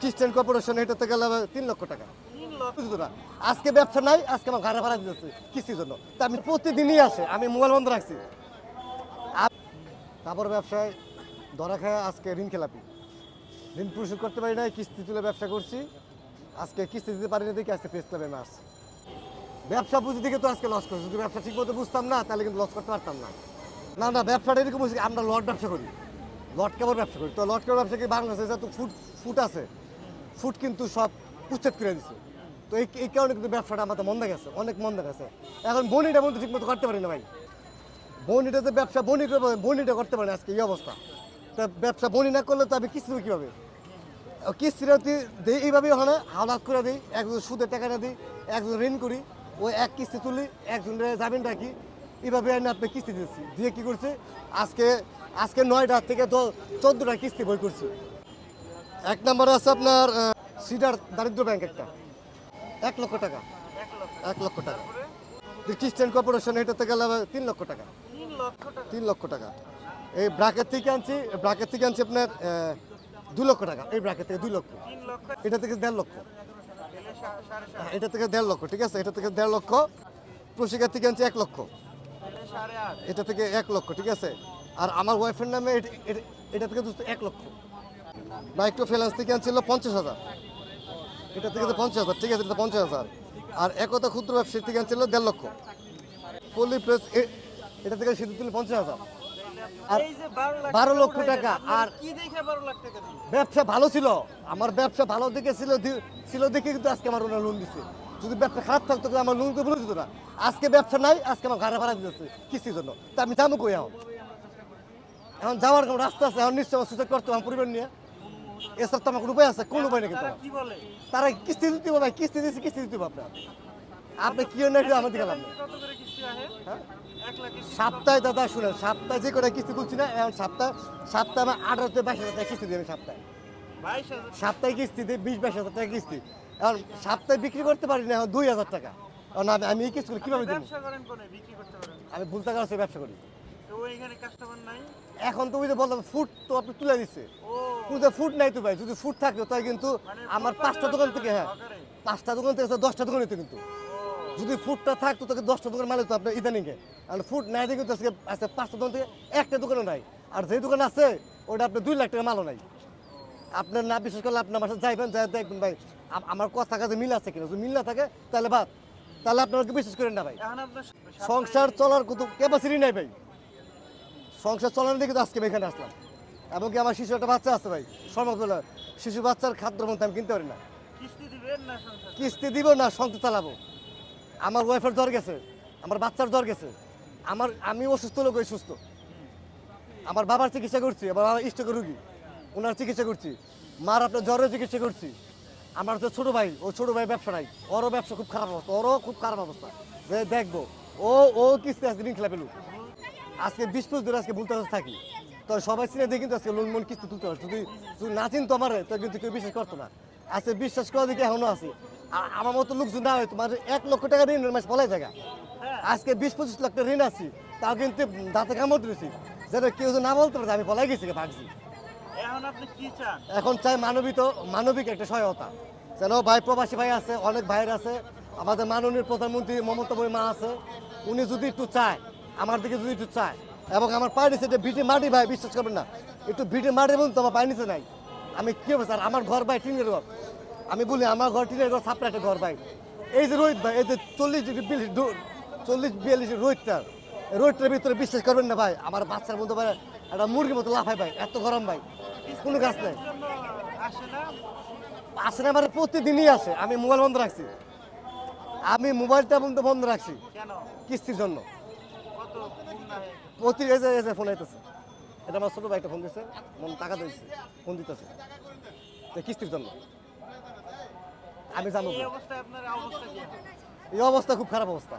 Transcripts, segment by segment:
খ্রিস্টান কর্পোরেশন গেলে আবার তিন লক্ষ টাকা। আজকে ব্যবসা নাই আজকে আমার ঘরে ভাড়া দিতেছে কিস্তির জন্য। তা আমি প্রতিদিনই আসে আমি মোবাইল বন্ধ রাখছি। কাপড় ব্যবসায় ধরা খায় আজকে ঋণ খেলাপি। ঋণ পরিশোধ করতে পারি নাই কিস্তি তুলে ব্যবসা করছি। আজকে কিস্তি দিতে পারি না দেখে আজকে ফেস ক্লাবে মাস ব্যবসা বুঝি দিকে তো আজকে লস করছি যদি ব্যবসা ঠিক মতো বুঝতাম না তাহলে কিন্তু লস করতে পারতাম না। না না ব্যবসাটা এরকম আমরা লট ব্যবসা করি। লট কেবল ব্যবসা করি। তো লট কেবল ব্যবসা কি বাংলাদেশে যত ফুট ফুট আছে ফুড কিন্তু সব উচ্ছেদ করে দিছে। তো এই এই কারণে কিন্তু ব্যবসাটা আমাদের মন্দা গেছে, অনেক মন্দা গেছে। এখন বনিটা বলতে ঠিক মতো করতে পারি না ভাই। বনিটা যে ব্যবসা বনি বনিটা করতে পারি না আজকে, এই অবস্থা। তা ব্যবসা বনি না করলে তো আমি কিস্তি কীভাবে? কিস্তিটা দিই এইভাবে ওখানে হাওলাত করে দিই, একজন সুদের টাকাটা দিই, একজন ঋণ করি ওই এক কিস্তি তুলি, একজনের জামিন রাখি, এইভাবে আমি আপনি কিস্তি দিচ্ছি দিয়ে কী করছে? আজকে আজকে নয়টা থেকে চোদ্দোটা কিস্তি বই করছি। এক নম্বরে আছে আপনার সিডার দারিদ্র ব্যাংক একটা। এক লক্ষ টাকা। এক লক্ষ টাকা। খ্রিস্টান কর্পোরেশন এটাতে গেলে তিন লক্ষ টাকা। তিন লক্ষ টাকা। এই ব্রাকেট থেকে আনছি ব্রাকেট থেকে আনছি আপনার দু লক্ষ টাকা। এই ব্রাকেট থেকে দুই লক্ষ। এটা থেকে দেড় লক্ষ। হ্যাঁ, এটা থেকে দেড় লক্ষ ঠিক আছে? এটা থেকে দেড় লক্ষ। প্রশিকার থেকে আনছি এক লক্ষ। এটা থেকে এক লক্ষ ঠিক আছে? আর আমার ওয়াইফের নামে এটা- থেকে এক লক্ষ। মাইক্রো ফাইন্যান্স থেকে আনছিল পঞ্চাশ হাজার। এটা থেকে পঞ্চাশ হাজার ঠিক আছে এটা পঞ্চাশ হাজার। আর একতা ক্ষুদ্র ব্যবসায়ী থেকে আনছিল দেড় লক্ষ। পল্লী প্রেস এটা থেকে সিদ্ধ তুলে পঞ্চাশ হাজার। আর এই যে 12 লাখ বারো লক্ষ টাকা আর কি দেখে 12 লাখ টাকা দিলেন? ব্যবসা ভালো ছিল আমার ব্যবসা ভালো দিকে ছিল ছিল দেখে কিন্তু আজকে আমার ওনার লোন দিচ্ছে যদি ব্যবসা খারাপ থাকতো তাহলে আমার লোন তো বলে দিত না। আজকে ব্যবসা নাই আজকে আমার ঘরে ভাড়া দিতেছে কিস্তির জন্য? তা আমি যাব কই এখন? এখন যাওয়ার কোনো রাস্তা আছে এখন নিশ্চয় সুযোগ করতে আমার পরিবার নিয়ে। এসব তো আমার কোনো উপায় আছে কোন উপায় নেই কিন্তু তারা কিস্তি দিতে ভাই কিস্তি দিচ্ছে কিস্তি দিতে আপনার। আপনি কি না আমার দিকে লাভ সপ্তাহে দাদা শুনেন সপ্তাহে যে করে কিস্তি তুলছি না এখন সপ্তাহ সপ্তাহে আমার আঠারো থেকে বাইশ হাজার টাকা কিস্তি দেবে সপ্তাহে। কিস্তি দিই বিশ বাইশ হাজার টাকা কিস্তি। এখন সপ্তাহে বিক্রি করতে পারি না এখন দুই হাজার টাকা। এখন আমি আমি এই কিস্তি করে কীভাবে দেবো। আমি ভুলতে কাছে ব্যবসা করি। এখানে তো ওই যে বললাম ফুড তো আপনি তুলে দিচ্ছে ও কিন্তু ফুড নাই তো ভাই যদি ফুড থাকতো তাই কিন্তু আমার পাঁচটা দোকান থেকে হ্যাঁ পাঁচটা দোকান থেকে দশটা দোকান হতো কিন্তু। যদি ফুডটা থাকতো তাকে দশটা দোকান মালিক তো আপনার ইদানিংয়ে আর ফুড নাই দেখে তো আজকে পাঁচটা দোকান থেকে একটা দোকানও নাই। আর যে দোকান আছে ওটা আপনার দুই লাখ টাকা মালও নাই। আপনার না বিশেষ করলে আপনার সাথে যাইবেন যাই দেখবেন ভাই আমার কথা কাছে মিল আছে কিনা। যদি মিল না থাকে তাহলে বাদ। তাহলে আপনারা বিশ্বাস করেন না ভাই। সংসার চলার কত ক্যাপাসিটি নাই ভাই। সংসার চলার দিকে তো আজকে এখানে আসলাম। এমনকি আমার শিশু একটা বাচ্চা আছে ভাই? সমগ্র শিশু বাচ্চার খাদ্য মধ্যে আমি কিনতে পারি না। কিস্তি দিব না সংসার চালাবো। আমার ওয়াইফের জ্বর গেছে আমার বাচ্চার জ্বর গেছে। আমার আমি অসুস্থ লোক সুস্থ। আমার বাবার চিকিৎসা করছি আমার বাবা স্ট্রোকের রুগী। ওনার চিকিৎসা করছি। মার আপনার জ্বরের চিকিৎসা করছি। আমার তো ছোট ভাই ও ছোট ভাই ব্যবসা নাই। ওরও ব্যবসা খুব খারাপ অবস্থা ওরও খুব খারাপ অবস্থা। যে দেখব ও ও কিস্তি আজকে ঋণ খেলা পেলু আজকে বিশ পঁচিশ ধরে আজকে বলতে থাকি। তো সবাই চিনে দিয়ে কিন্তু আজকে লোন মন কিস্তি তুলতে পারছে যদি যদি না চিনতো আমার তো কিন্তু কেউ বিশ্বাস করতো না। আজকে বিশ্বাস করা দিকে এখনও আছি। আমার মতো লোকজন না হয় তোমার এক লক্ষ টাকা ঋণ মাস পলাই জায়গা আজকে বিশ পঁচিশ লাখ টাকা ঋণ আছি তাও কিন্তু দাঁতে কামড় দিয়েছি যেটা কেউ না বলতে পারে আমি পলাই গেছি ভাগছি। এখন চাই মানবিত মানবিক একটা সহায়তা। যেন ভাই প্রবাসী ভাই আছে অনেক ভাইয়ের আছে আমাদের মাননীয় প্রধানমন্ত্রী মমতা মা আছে উনি যদি একটু চায় আমার দিকে যদি একটু চায় এবং আমার পায়ে নিচে ভিটে মাটি ভাই, বিশ্বাস করবেন না, একটু ভিটে মাটি বলুন তো, আমার পায়ে নিচে নাই। আমি কি হবে স্যার আমার ঘর ভাই টিনের ঘর। আমি বলি, আমার ঘর টিনের ঘর একটা ঘর ভাই। এই যে রোহিত ভাই, এই যে চল্লিশ বিয়াল্লিশ চল্লিশ বিয়াল্লিশ রোহিতটা রোহিতটার ভিতরে বিশ্বাস করবেন না ভাই, আমার বাচ্চার মতো ভাই, একটা মুরগির মতো লাফায় ভাই, এত গরম ভাই, কোনো গাছ নেই। আসে না আমার প্রতিদিনই আসে, আমি মোবাইল বন্ধ রাখছি। আমি মোবাইলটা বন্ধ বন্ধ রাখছি, কিস্তির জন্য। প্রতি এসে এসে ফোন আইতেছে। এটা আমার ছোটো ভাইটা ফোন দিচ্ছে মন টাকা দিচ্ছে ফোন দিতেছে। তো কিস্তির জন্য। আমি জানো এই আপনার অবস্থা খুব খারাপ অবস্থা।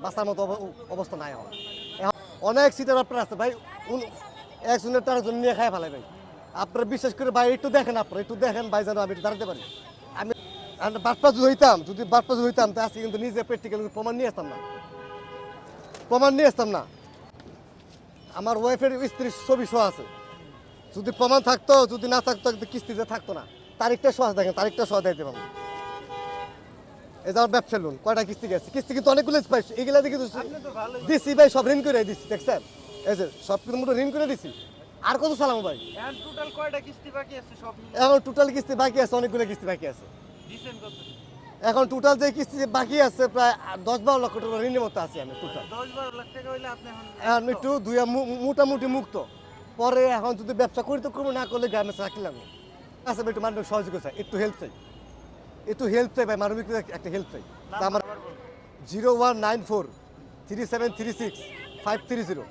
বাঁচার মতো অব- অবস্থা নাই আমার। অনেক সিটের আপনার আছে। ভাই একজনের জন্য নিয়ে খাই ফেলে ভাই। আপনারা বিশ্বাস করে ভাই একটু দেখেন আপনারা একটু দেখেন ভাই যেন আমি দাঁড়াতে পারি। আমি বাটপা যদি হইতাম যদি বাটপা যদি হইতাম তা আজকে কিন্তু নিজে প্র্যাকটিক্যাল প্রমাণ নিয়ে আসতাম না। প্রমাণ নিয়ে আসতাম না। আমার ওয়াইফের স্ত্রীর ছবি শো আছে। যদি প্রমাণ থাকতো যদি না থাকতো কিন্তু কিস্তিতে থাকতো না। তারিখটা সহজ দেখেন তারিখটা সহজ দিতে পারব এই যে আমার ব্যবসা লোন কয়টা কিস্তি গেছে? কিস্তি কিন্তু অনেকগুলো পাইছি এগুলা দেখি আপনি তো ভালোই দিছি ভাই সব ঋণ করে দিচ্ছি দেখছেন? এই যে সব কিন্তু মোটো ঋণ করে দিছি। আর কত চালামো ভাই? এখন টোটাল কয়টা কিস্তি বাকি আছে সব এখন টোটাল কিস্তি বাকি আছে অনেকগুলো কিস্তি বাকি আছে। এখন টোটাল যে কিস্তি বাকি আছে প্রায় দশ বারো লক্ষ টাকা ঋণের মতো আছি আমি টোটাল এখন একটু দুই মোটামুটি মুক্ত। পরে এখন যদি ব্যবসা করি তো করব না করলে গ্রামে চাকরি লাগবে। আচ্ছা একটু মানুষ সহযোগিতা চাই একটু হেল্প চাই। একটু হেল্প চাই ভাই মানবিক একটা হেল্প চাই। আমার zero one nine four three seven three six five three zero.